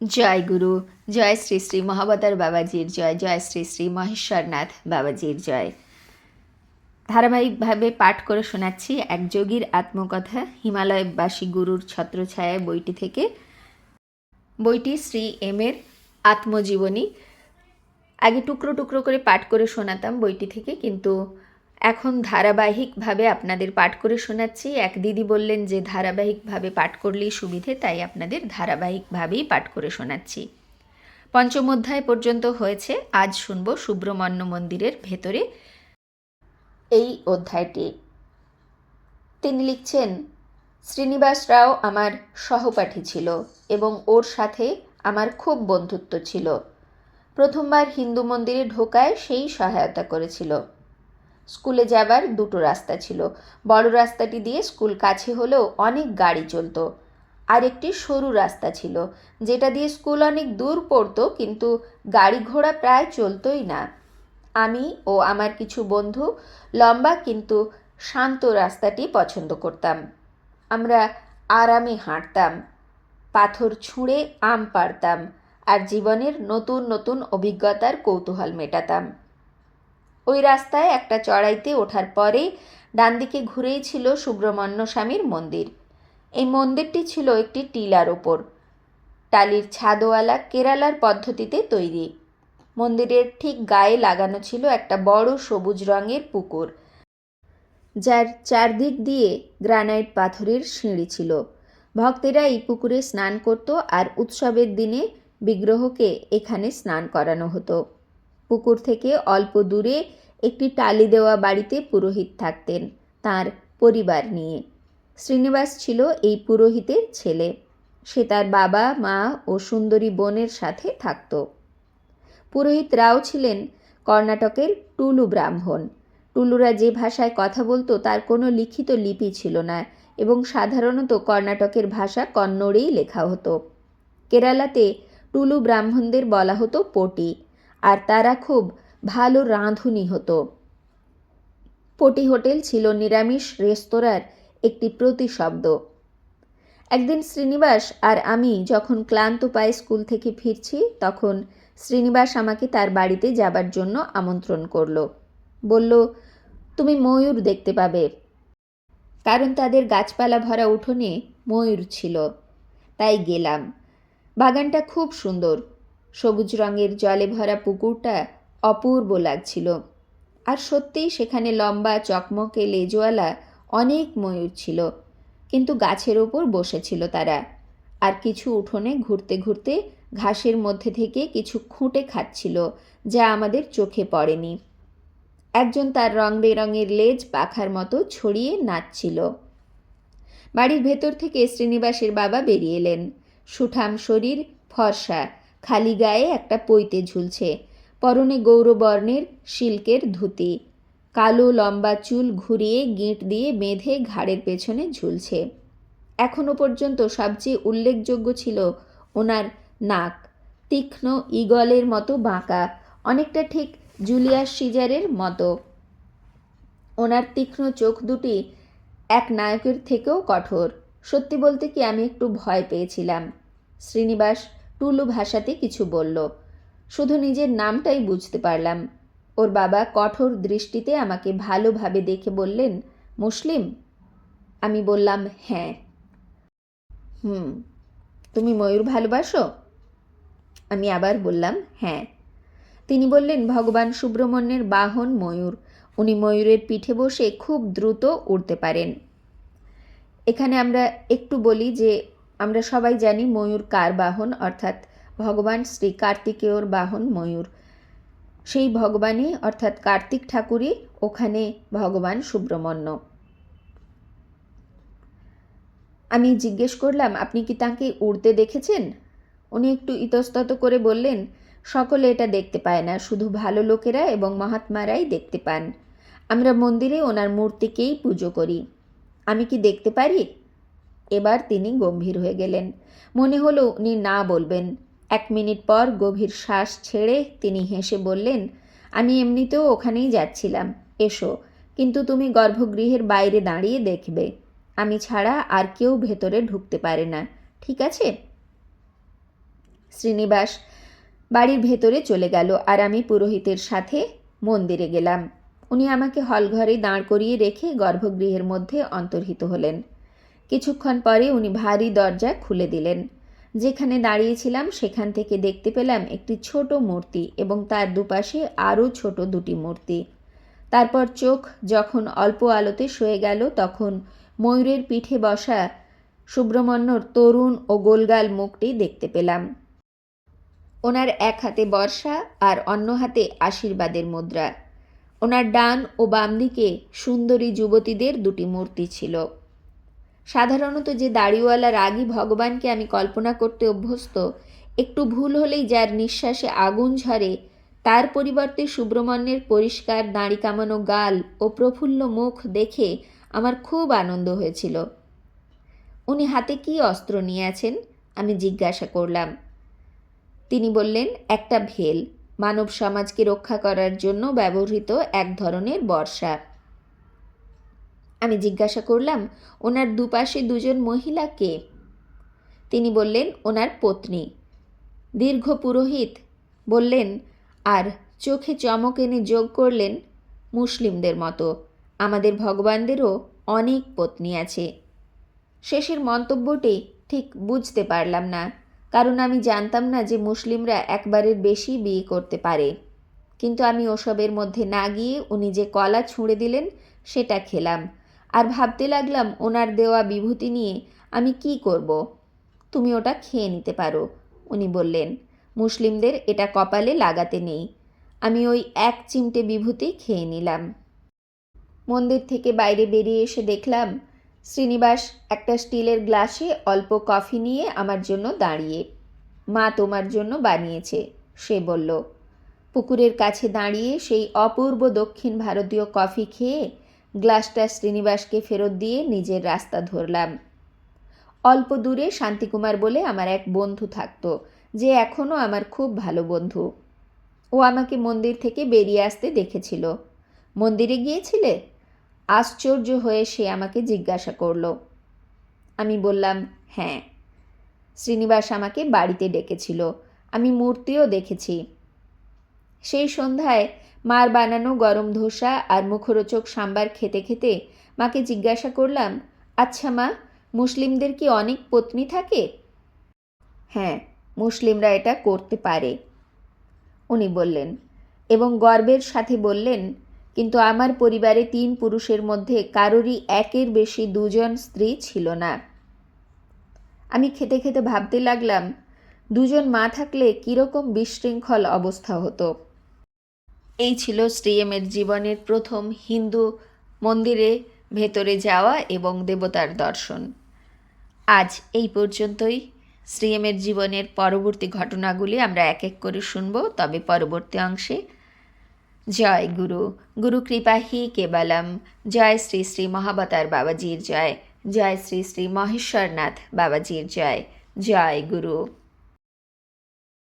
জয় গুরু, জয় শ্রী শ্রী মহাবতার বাবাজির জয় জয় শ্রী শ্রী মহেশ্বরনাথ বাবাজির জয়। ধারাবাহিকভাবে পাঠ করে শোনাচ্ছি এক যোগীর আত্মকথা, হিমালয়বাসী গুরুর ছত্রছায়া বইটি থেকে। বইটি শ্রী এম এর আত্মজীবনী। আগে টুকরো টুকরো করে পাঠ করে শোনাতাম বইটি থেকে, কিন্তু এখন ধারাবাহিকভাবে আপনাদের পাঠ করে শোনাচ্ছি। এক দিদি বললেন যে, ধারাবাহিকভাবে পাঠ করলেই সুবিধে, তাই আপনাদের ধারাবাহিকভাবেই পাঠ করে শোনাচ্ছি। পঞ্চম অধ্যায় পর্যন্ত হয়েছে। আজ শুনব সুব্রহ্মণ্য মন্দিরের ভেতরে। এই অধ্যায়টি। তিনি লিখছেন, শ্রীনিবাস রাও আমার সহপাঠী ছিল এবং ওর সাথে আমার খুব বন্ধুত্ব ছিল। প্রথমবার হিন্দু মন্দিরে ঢোকায় সেই সহায়তা করেছিল। স্কুলে যাবার দুটো রাস্তা ছিল। বড় রাস্তাটি দিয়ে স্কুল কাছে হলেও অনেক গাড়ি চলতো। আর একটি সরু রাস্তা ছিল, যেটা দিয়ে স্কুল অনেক দূর পড়তো, কিন্তু গাড়ি ঘোড়া প্রায় চলতোই না। আমি ও আমার কিছু বন্ধু লম্বা কিন্তু শান্ত রাস্তাটি পছন্দ করতাম। আমরা আরামে হাঁটতাম, পাথর ছুঁড়ে আম পাড়তাম, আর জীবনের নতুন নতুন অভিজ্ঞতার কৌতূহল মেটাতাম। ওই রাস্তায় একটা চড়াইতে ওঠার পরে ডান দিকে ঘুরেই ছিল সুব্রহ্মণ্য স্বামীর মন্দির। এই মন্দিরটি ছিল একটি টিলার ওপর। টালির ছাদওয়ালা কেরালার পদ্ধতিতে তৈরি। মন্দিরের ঠিক গায়ে লাগানো ছিল একটা বড় সবুজ রঙের পুকুর, যার চারদিক দিয়ে গ্রানাইট পাথরের সিঁড়ি ছিল। ভক্তেরা এই পুকুরে স্নান করত আর উৎসবের দিনে বিগ্রহকে এখানে স্নান করানো হতো। পুকুর থেকে অল্প দূরে একটি টালি দেওয়া বাড়িতে পুরোহিত থাকতেন তার পরিবার নিয়ে। শ্রীনিবাস ছিল এই পুরোহিতের ছেলে। সে তার বাবা, মা ও সুন্দরী বোনের সাথে থাকত। পুরোহিত রাও ছিলেন কর্ণাটকের টুলু ব্রাহ্মণ। টুলুরা যে ভাষায় কথা বলতো তার কোনো লিখিত লিপি ছিল না এবং সাধারণত কর্ণাটকের ভাষা কন্নড়েই লেখা হতো। কেরালাতে টুলু ব্রাহ্মণদের বলা হতো পটি। আর তারা খুব ভালো রাঁধুনি হতো। পটি হোটেল ছিল নিরামিষ রেস্তোরাঁর একটি প্রতিশব্দ। একদিন শ্রীনিবাস আর আমি যখন ক্লান্ত পায়ে স্কুল থেকে ফিরছি, তখন শ্রীনিবাস আমাকে তার বাড়িতে যাবার জন্য আমন্ত্রণ করল। বলল, তুমি ময়ূর দেখতে পাবে। কারণ তাদের গাছপালা ভরা উঠোনে ময়ূর ছিল। তাই গেলাম। বাগানটা খুব সুন্দর। সবুজ রঙের জলে ভরা পুকুরটা অপূর্ব লাগছিল। আর সত্যিই সেখানে লম্বা, চকমকে লেজওয়ালা অনেক ময়ূর ছিল, কিন্তু গাছের ওপর বসেছিল তারা। আর কিছু উঠোনে ঘুরতে ঘুরতে ঘাসের মধ্যে থেকে কিছু খুঁটে খাচ্ছিল, যা আমাদের চোখে পড়েনি। একজন তার রং বেরঙের লেজ পাখার মতো ছড়িয়ে নাচছিল। বাড়ির ভেতর থেকে শ্রীনিবাসের বাবা বেরিয়ে এলেন। সুঠাম শরীর, ফর্সা খালি গায়ে একটা পৈতে ঝুলছে, পরনে গৌরবর্ণের সিল্কের ধুতি। কালো লম্বা চুল ঘুরিয়ে গিঁট দিয়ে বেঁধে ঘাড়ের পেছনে ঝুলছে। এখনও পর্যন্ত সবচেয়ে উল্লেখযোগ্য ছিল ওনার নাক, তীক্ষ্ণ ইগলের মতো বাঁকা, অনেকটা ঠিক জুলিয়াস সিজারের মতো। ওনার তীক্ষ্ণ চোখ দুটি এক নায়কের থেকেও কঠোর। সত্যি বলতে কি আমি একটু ভয় পেয়েছিলাম। শ্রীনিবাস টুলু ভাষাতে কিছু বলল। শুধু নিজের নামটাই বুঝতে পারলাম। ওর বাবা কঠোর দৃষ্টিতে আমাকে ভালোভাবে দেখে বললেন, মুসলিম? আমি বললাম হ্যাঁ। হুম, তুমি ময়ূর ভালোবাসো? আমি আবার বললাম হ্যাঁ। তিনি বললেন, ভগবান সুব্রহ্মণ্যের বাহন ময়ূর। উনি ময়ূরের পিঠে বসে খুব দ্রুত উড়তে পারেন। এখানে আমরা একটু বলি যে আমরা সবাই জানি ময়ূর কার বাহন, অর্থাৎ ভগবান শ্রী কার্তিকেয়র বাহন ময়ূর। সেই ভগবানই, অর্থাৎ কার্তিক ঠাকুরই, ওখানে ভগবান সুব্রহ্মণ্য আমি জিজ্ঞেস করলাম, আপনি কি তাঁকে উড়তে দেখেছেন? উনি একটু ইতস্তত করে বললেন, সকলে এটা দেখতে পায় না, শুধু ভালো লোকেরা এবং মহাত্মারাই দেখতে পান। আমরা মন্দিরে ওনার মূর্তিকেই পুজো করি। আমি কি দেখতে পারি? এবার তিনি গম্ভীর হয়ে গেলেন। মনে হলো উনি না বলবেন। এক মিনিট পর গভীর শ্বাস ছেড়ে তিনি হেসে বললেন, আমি এমনিতেও ওখানেই যাচ্ছিলাম। এসো, কিন্তু তুমি গর্ভগৃহের বাইরে দাঁড়িয়ে দেখবে। আমি ছাড়া আর কেউ ভেতরে ঢুকতে পারে না, ঠিক আছে? শ্রীনিবাস বাড়ির ভেতরে চলে গেল আর আমি পুরোহিতের সাথে মন্দিরে গেলাম। উনি আমাকে হলঘরে দাঁড় করিয়ে রেখে গর্ভগৃহের মধ্যে অন্তর্হিত হলেন। কিছুক্ষণ পরে উনি ভারী দরজা খুলে দিলেন। যেখানে দাঁড়িয়েছিলাম সেখান থেকে দেখতে পেলাম একটি ছোট মূর্তি এবং তার দুপাশে আরও ছোট দুটি মূর্তি। তারপর চোখ যখন অল্প আলোতে সয়ে গেল তখন ময়ূরের পিঠে বসা সুব্রহ্মণ্যর তরুণ ও গোলগাল মুখটি দেখতে পেলাম। ওনার এক হাতে বর্ষা আর অন্য হাতে আশীর্বাদের মুদ্রা। ওনার ডান ও বাম দিকে সুন্দরী যুবতীদের দুটি মূর্তি ছিল। সাধারণত যে দাড়িওয়ালা রাগী ভগবানকে আমি কল্পনা করতে অভ্যস্ত, একটু ভুল হলেই যার নিঃশ্বাসে আগুন ঝরে, তার পরিবর্তে সুব্রহ্মণ্যের পরিষ্কার দাঁড়ি কামানো গাল ও প্রফুল্ল মুখ দেখে আমার খুব আনন্দ হয়েছিল। উনি হাতে কি অস্ত্র নিয়ে আছেন আমি জিজ্ঞাসা করলাম। তিনি বললেন, একটা ভেল। মানব সমাজকে রক্ষা করার জন্য ব্যবহৃত এক ধরনের বর্ষা। আমি জিজ্ঞাসা করলাম, ওনার দুপাশে দুজন মহিলা কে? তিনি বললেন, ওনার পত্নী। দীর্ঘ পুরোহিত বললেন, আর চোখে চমক এনে যোগ করলেন মুসলিমদের মতো। আমাদের ভগবানদেরও অনেক পত্নী আছে। শেষের মন্তব্যটি ঠিক বুঝতে পারলাম না, কারণ আমি জানতাম না যে মুসলিমরা একবারের বেশি বিয়ে করতে পারে। কিন্তু আমি ওসবের মধ্যে না গিয়ে উনি যে কলা ছুঁড়ে দিলেন, সেটা খেলাম। আর ভাবতে লাগলাম ওনার দেওয়া বিভূতি নিয়ে আমি কি করব। তুমি ওটা খেয়ে নিতে পারো, উনি বললেন। মুসলিমদের এটা কপালে লাগাতে নেই। আমি ওই এক চিমটে বিভূতি খেয়ে নিলাম। মন্দির থেকে বাইরে বেরিয়ে এসে দেখলাম, শ্রীনিবাস একটা স্টিলের গ্লাসে অল্প কফি নিয়ে আমার জন্য দাঁড়িয়ে, মা তোমার জন্য বানিয়েছে, সে বলল। পুকুরের কাছে দাঁড়িয়ে সেই অপূর্ব দক্ষিণ ভারতীয় কফি খেয়ে গ্লাসটা শ্রীনিবাসকে ফেরত দিয়ে নিজের রাস্তা ধরলাম। অল্প দূরে শান্তিকুমার বলে আমার এক বন্ধু থাকতো, যে এখনও আমার খুব ভালো বন্ধু। ও আমাকে মন্দির থেকে বেরিয়ে আসতে দেখেছিল। মন্দিরে গিয়েছিলে? আশ্চর্য হয়ে সে আমাকে জিজ্ঞাসা করল। আমি বললাম হ্যাঁ। শ্রীনিবাস আমাকে বাড়িতে ডেকেছিল। আমি মূর্তিও দেখেছি। সেই সন্ধ্যায় মার বানানো গরম ধোসা আর মুখরোচক সাম্বার খেতে খেতে মাকে জিজ্ঞাসা করলাম আচ্ছা মা, মুসলিমদের কি অনেক পত্নী থাকে? হ্যাঁ মুসলিমরা এটা করতে পারে। উনি বললেন, এবং গর্বের সাথে বললেন, কিন্তু আমার পরিবারে তিন পুরুষের মধ্যে কারোরই একের বেশি দুজন স্ত্রী ছিল না। আমি খেতে খেতে ভাবতে লাগলাম, দুজন মা থাকলে কীরকম বিশৃঙ্খল অবস্থা হতো। এই ছিল শ্রীএমের জীবনের প্রথম হিন্দু মন্দিরে ভেতরে যাওয়া এবং দেবতার দর্শন। আজ এই পর্যন্তই। শ্রীএমের জীবনের পরবর্তী ঘটনাগুলি আমরা এক এক করে শুনব, তবে পরবর্তী অংশে। জয় গুরু। গুরু কৃপা হি কেবলম। জয় শ্রী শ্রী মহাবতার বাবাজির জয়। জয় শ্রী শ্রী মহেশ্বরনাথ বাবাজির জয়। জয় গুরু।